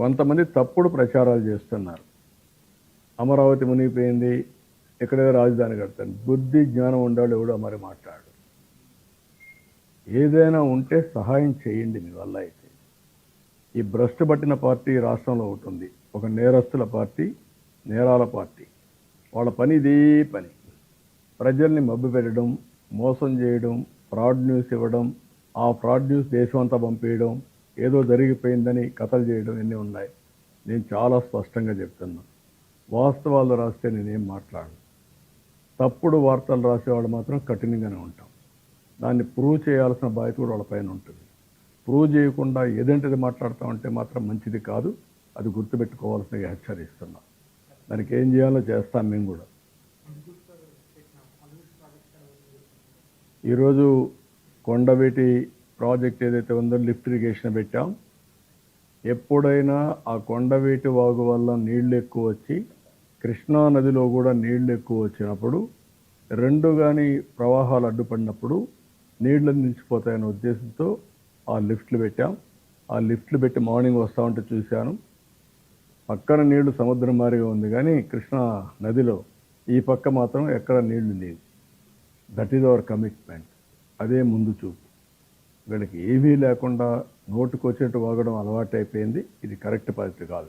కొంతమంది తప్పుడు ప్రచారాలు చేస్తున్నారు. అమరావతి మునిగిపోయింది ఇక్కడ రాజధాని కడతాను. బుద్ధి జ్ఞానం ఉండాలి ఎవడో మరి మాట్లాడు. ఏదైనా ఉంటే సహాయం చేయండి మీ వల్ల అయితే. ఈ భ్రష్టు పట్టిన పార్టీ రాష్ట్రంలో ఉంటుంది ఒక నేరస్తుల పార్టీ నేరాల పార్టీ. వాళ్ళ పని ఇదే పని. ప్రజల్ని మబ్బు పెట్టడం మోసం చేయడం ఫ్రాడ్ న్యూస్ ఇవ్వడం ఆ ఫ్రాడ్ న్యూస్ దేశం అంతా పంపేయడం ఏదో జరిగిపోయిందని కథలు చేయడం ఇన్ని ఉన్నాయి? నేను చాలా స్పష్టంగా చెప్తున్నా. వాస్తవాలు రాస్తే నేనేం మాట్లాడను. తప్పుడు వార్తలు రాసేవాళ్ళు మాత్రం కఠినంగానే ఉంటాం. దాన్ని ప్రూవ్ చేయాల్సిన బాధ్యత కూడా వాళ్ళ పైన ఉంటుంది. ప్రూవ్ చేయకుండా ఏదంటిది మాట్లాడతామంటే మాత్రం మంచిది కాదు. అది గుర్తుపెట్టుకోవాల్సిన హెచ్చరిస్తున్నాం దానికి ఏం చేయాలో చేస్తాం మేము కూడా. ఈరోజు కొండవీటి ప్రాజెక్ట్ ఏదైతే ఉందో లిఫ్ట్ ఇరిగేషన్ పెట్టాం. ఎప్పుడైనా ఆ కొండవీటి వాగు వల్ల నీళ్ళు ఎక్కువ వచ్చి కృష్ణా నదిలో కూడా నీళ్ళు ఎక్కువ వచ్చినప్పుడు రెండు కానీ ప్రవాహాలు అడ్డుపడినప్పుడు నీళ్ళు నిలిచిపోతాయనే ఉద్దేశంతో ఆ లిఫ్ట్లు పెట్టాం. ఆ లిఫ్ట్లు పెట్టి మార్నింగ్ వస్తూ ఉంటే చూశాను. పక్కన నీళ్ళు సముద్రం మారిగా ఉంది కానీ కృష్ణా నదిలో ఈ పక్క మాత్రం ఎక్కడ నీళ్ళు లేవు. దట్ ఈజ్ అవర్ కమిట్మెంట్ అదే ముందు చూపు. వీళ్ళకి ఏమీ లేకుండా నోటుకు వచ్చినట్టు వాగడం అలవాటు అయిపోయింది ఇది కరెక్ట్ పద్ధతి కాదు.